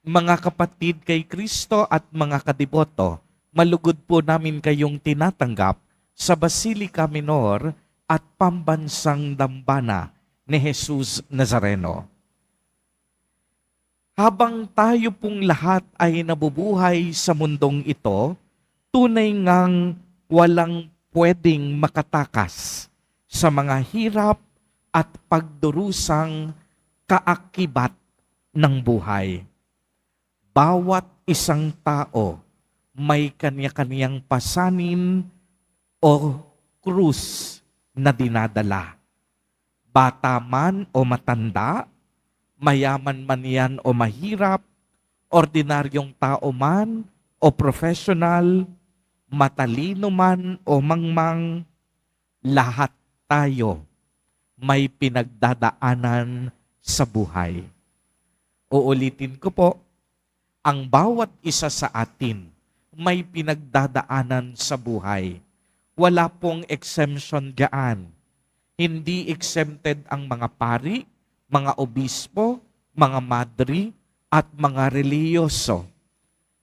Mga kapatid kay Kristo at mga kadiboto, malugod po namin kayong tinatanggap sa Basilica Minor at Pambansang Dambana ni Jesus Nazareno. Habang tayo pong lahat ay nabubuhay sa mundong ito, tunay ngang walang pwedeng makatakas sa mga hirap at pagdurusang kaakibat ng buhay. Bawat isang tao may kanya-kanyang pasanin o krus na dinadala. Bata man o matanda, mayaman man yan o mahirap, ordinaryong tao man o professional, matalino man o mangmang, lahat tayo may pinagdadaanan sa buhay. Uulitin ko po, ang bawat isa sa atin may pinagdadaanan sa buhay. Wala pong exemption diyan. Hindi exempted ang mga pari, mga obispo, mga madri, at mga reliyoso.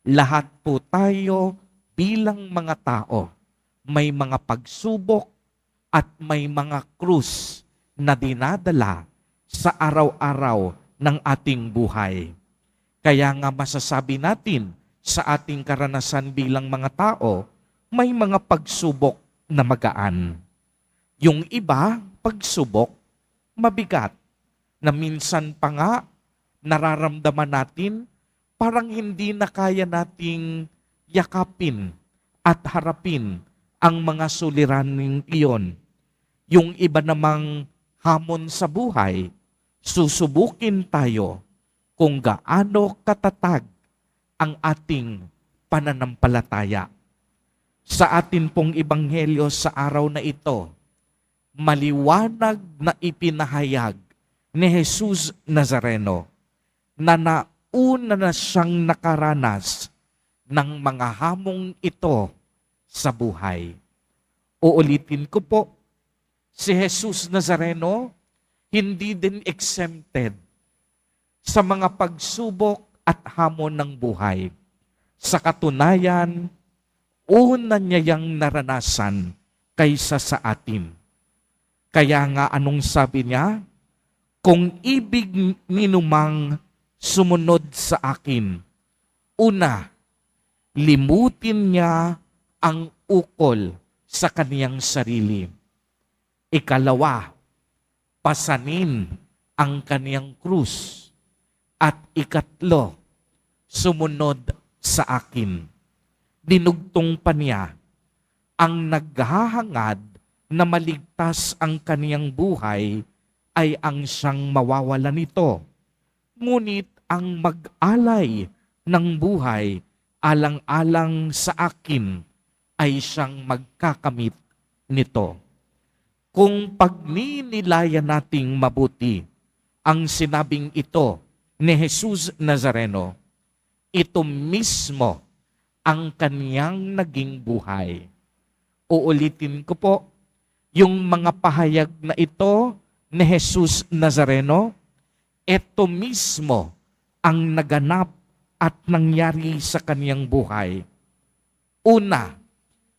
Lahat po tayo bilang mga tao, may mga pagsubok at may mga krus na dinadala sa araw-araw ng ating buhay. Kaya nga masasabi natin sa ating karanasan bilang mga tao, may mga pagsubok na magaan. Yung iba, pagsubok, mabigat, na minsan pa nga nararamdaman natin parang hindi na kaya nating yakapin at harapin ang mga suliraning iyon. Yung iba namang hamon sa buhay, susubukin tayo kung gaano katatag ang ating pananampalataya. Sa atin pong ibanghelyo sa araw na ito, maliwanag na ipinahayag ni Jesus Nazareno na nauna na siyang nakaranas ng mga hamong ito sa buhay. Uulitin ko po, si Jesus Nazareno hindi din exempted sa mga pagsubok at hamon ng buhay. Sa katunayan, una niya yang naranasan kaysa sa atin. Kaya nga anong sabi niya? Kung ibig ninumang sumunod sa akin, una, limutin niya ang ukol sa kaniyang sarili. Ikalawa, pasanin ang kaniyang krus. At ikatlo, sumunod sa akin. Dinugtong pa niya ang naghahangad na maligtas ang kaniyang buhay ay ang siyang mawawala nito. Ngunit ang mag-alay ng buhay alang-alang sa akin ay siyang magkakamit nito. Kung pagninilaya nating mabuti ang sinabing ito ni Jesus Nazareno, ito mismo ang kaniyang naging buhay. Uulitin ko po, yung mga pahayag na ito ni Jesus Nazareno, ito mismo ang naganap at nangyari sa kaniyang buhay. Una,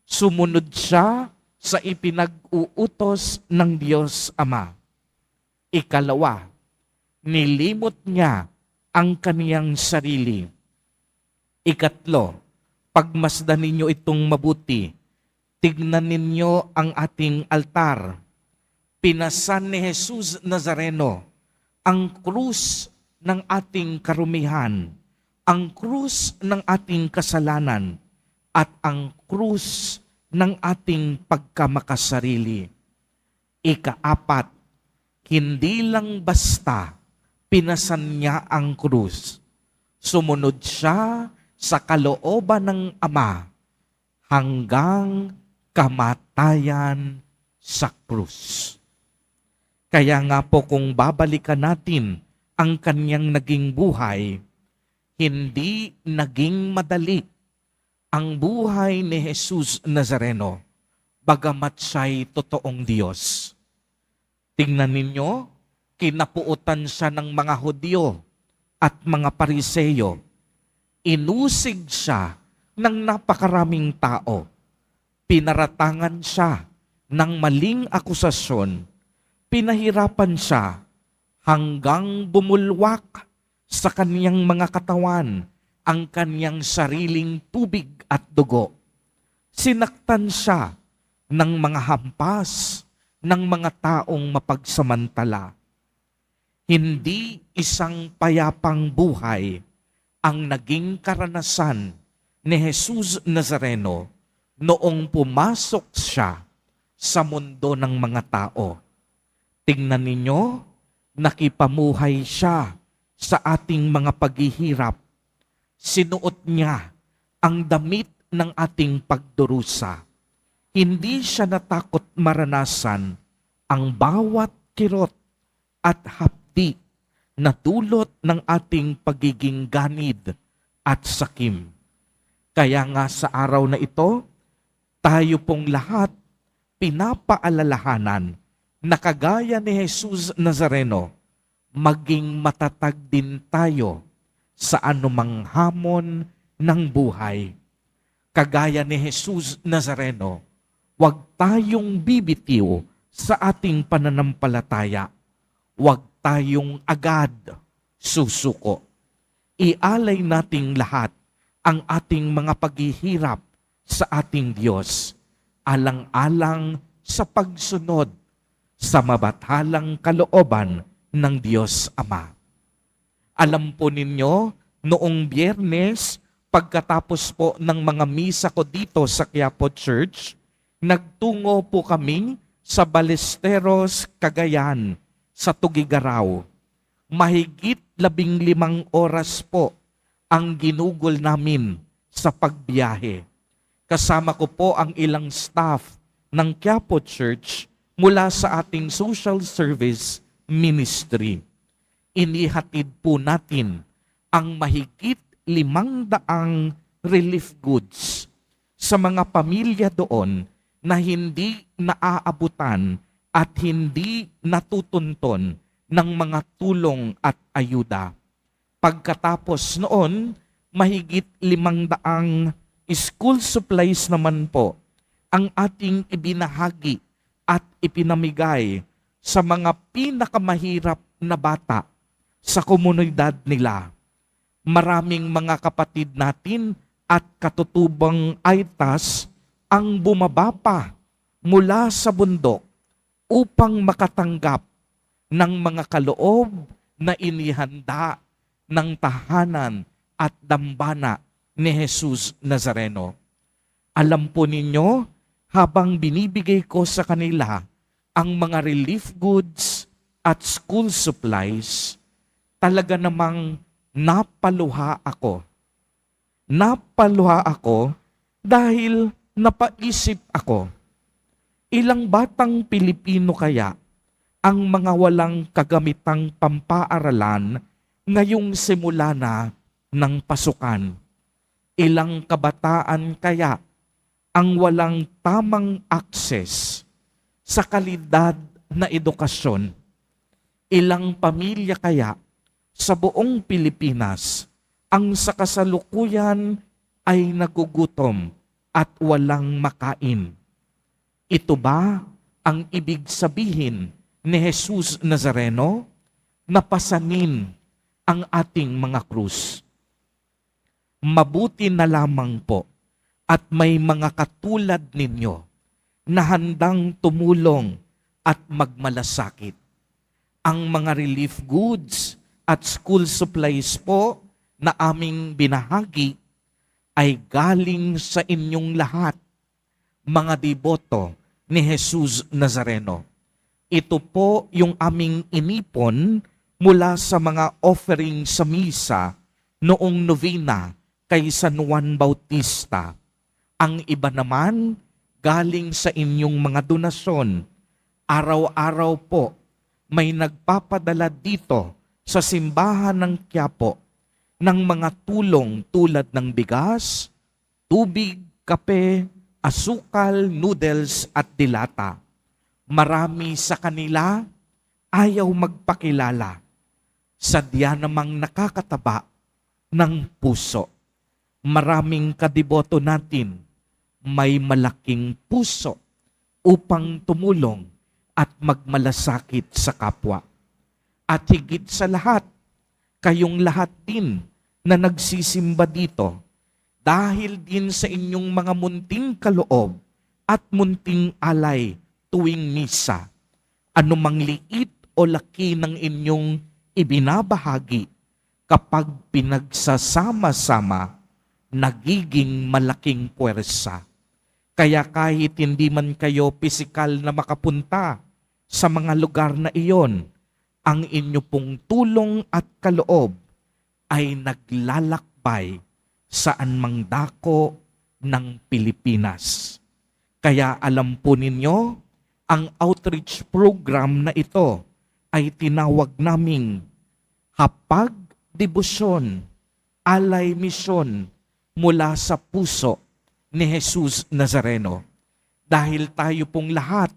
sumunod siya sa ipinag-uutos ng Diyos Ama. Ikalawa, nilimot niya ang kaniyang sarili. Ikatlo, pagmasdan ninyo itong mabuti, tignan ninyo ang ating altar. Pinasan ni Jesus Nazareno ang krus ng ating karumihan, ang krus ng ating kasalanan, at ang krus ng ating pagkamakasarili. Ikaapat, hindi lang basta pinasan niya ang krus. Sumunod siya sa kalooban ng Ama hanggang kamatayan sa krus. Kaya nga po kung babalikan natin ang kanyang naging buhay, hindi naging madali ang buhay ni Jesus Nazareno, bagamat siya'y totoong Diyos. Tingnan ninyo, kinapuutan siya ng mga Hudyo at mga Pariseyo Inusig siya ng napakaraming tao. Pinaratangan siya ng maling akusasyon. Pinahirapan siya hanggang bumulwak sa kaniyang mga katawan ang kaniyang sariling tubig at dugo. Sinaktan siya ng mga hampas ng mga taong mapagsamantala. Hindi isang payapang buhay ang naging karanasan ni Jesus Nazareno noong pumasok siya sa mundo ng mga tao. Tingnan ninyo, nakipamuhay siya sa ating mga paghihirap. Sinuot niya ang damit ng ating pagdurusa. Hindi siya natakot maranasan ang bawat kirot at hapdi na dulot ng ating pagiging ganid at sakim. Kaya nga sa araw na ito, tayo pong lahat pinapaalalahanan na kagaya ni Jesus Nazareno, maging matatag din tayo sa anumang hamon ng buhay. Kagaya ni Jesus Nazareno, huwag tayong bibitiw sa ating pananampalataya. Huwag tayong agad susuko. Ialay nating lahat ang ating mga paghihirap sa ating Diyos, alang-alang sa pagsunod sa mabathalang kalooban ng Diyos Ama. Alam po ninyo, noong biyernes, pagkatapos po ng mga misa ko dito sa Quiapo Church, nagtungo po kami sa Balesteros, Cagayan, sa Tugigaraw. Mahigit labing limang oras po ang ginugol namin sa pagbiyahe. Kasama ko po ang ilang staff ng Quiapo Church mula sa ating social service ministry. Inihatid po natin ang mahigit limang daang relief goods sa mga pamilya doon na hindi naaabutan at hindi natutunton ng mga tulong at ayuda. Pagkatapos noon, mahigit limang daang school supplies naman po ang ating ibinahagi at ipinamigay sa mga pinakamahirap na bata sa komunidad nila. Maraming mga kapatid natin at katutubang aitas ang bumaba pa mula sa bundok upang makatanggap ng mga kaloob na inihanda ng tahanan at dambana ni Jesus Nazareno. Alam po ninyo, habang binibigay ko sa kanila ang mga relief goods at school supplies, talaga namang napaluha ako. Napaluha ako dahil napaisip ako, ilang batang Pilipino kaya ang mga walang kagamitang pampaaralan ngayong simula na ng pasukan? Ilang kabataan kaya ang walang tamang akses sa kalidad na edukasyon? Ilang pamilya kaya sa buong Pilipinas ang sa kasalukuyan ay nagugutom at walang makain? Ito ba ang ibig sabihin ni Jesus Nazareno? Napasanin ang ating mga krus. Mabuti na lamang po at may mga katulad ninyo na handang tumulong at magmalasakit. Ang mga relief goods at school supplies po na aming binahagi ay galing sa inyong lahat, mga deboto ni Jesus Nazareno. Ito po yung aming inipon mula sa mga offering sa misa noong novena kay San Juan Bautista. Ang iba naman galing sa inyong mga donasyon. Araw-araw po may nagpapadala dito sa simbahan ng Quiapo ng mga tulong tulad ng bigas, tubig, kape, asukal, noodles at dilata. Marami sa kanila ayaw magpakilala. Sadya namang nakakataba ng puso. maraming kadiboto natin may malaking puso upang tumulong at magmalasakit sa kapwa. At higit sa lahat, kayong lahat din na nagsisimba dito, dahil din sa inyong mga munting kaloob at munting alay tuwing misa, anumang liit o laki ng inyong ibinabahagi kapag pinagsasama-sama, nagiging malaking puwersa. Kaya kahit hindi man kayo pisikal na makapunta sa mga lugar na iyon, ang inyo pong tulong at kaloob ay naglalakbay saan mang dako ng Pilipinas. Kaya alam po ninyo, ang outreach program na ito ay tinawag naming Hapag Debosyon, Alay Misyon mula sa puso ni Jesus Nazareno. Dahil tayo pong lahat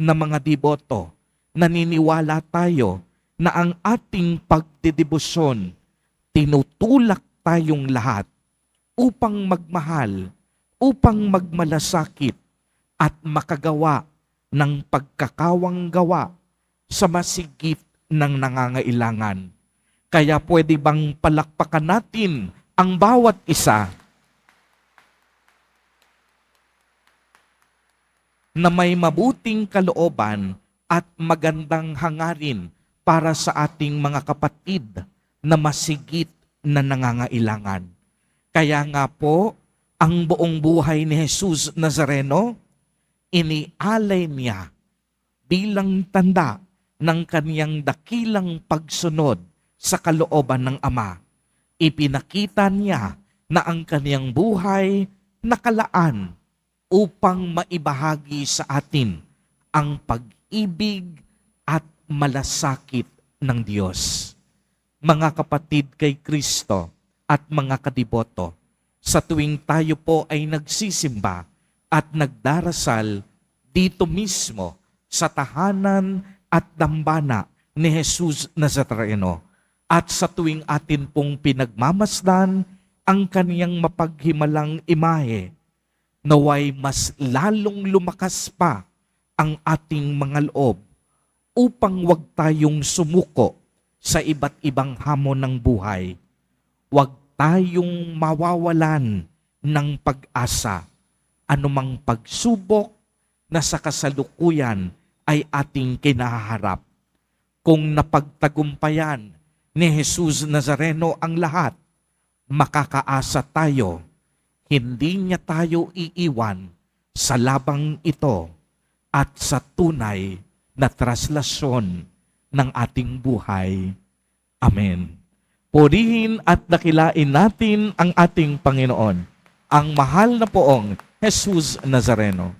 na mga deboto, naniniwala tayo na ang ating pagdedebosyon, tinutulak tayong lahat upang magmahal, upang magmalasakit at makagawa ng pagkakawang gawa sa masigit ng nangangailangan. Kaya pwede bang palakpakan natin ang bawat isa na may mabuting kalooban at magandang hangarin para sa ating mga kapatid na masigit na nangangailangan. Kaya nga po, ang buong buhay ni Jesus Nazareno, inialay niya bilang tanda ng kaniyang dakilang pagsunod sa kalooban ng Ama. Ipinakita niya na ang kaniyang buhay nakalaan upang maibahagi sa atin ang pag-ibig at malasakit ng Diyos. Mga kapatid kay Kristo at mga kadiboto, sa tuwing tayo po ay nagsisimba at nagdarasal dito mismo sa tahanan at dambana ni Jesus Nazareno at sa tuwing atin pong pinagmamasdan ang kaniyang mapaghimalang imahe, naway mas lalong lumakas pa ang ating mga loob upang wag tayong sumuko sa iba't ibang hamon ng buhay. Wag tayong mawawalan ng pag-asa. Anumang pagsubok na sa kasalukuyan ay ating kinaharap. Kung napagtagumpayan ni Jesus Nazareno ang lahat, makakaasa tayo hindi niya tayo iiwan sa labang ito at sa tunay na traslasyon ng ating buhay. Amen. Purihin at dakilain natin ang ating Panginoon, ang mahal na poong Jesus Nazareno.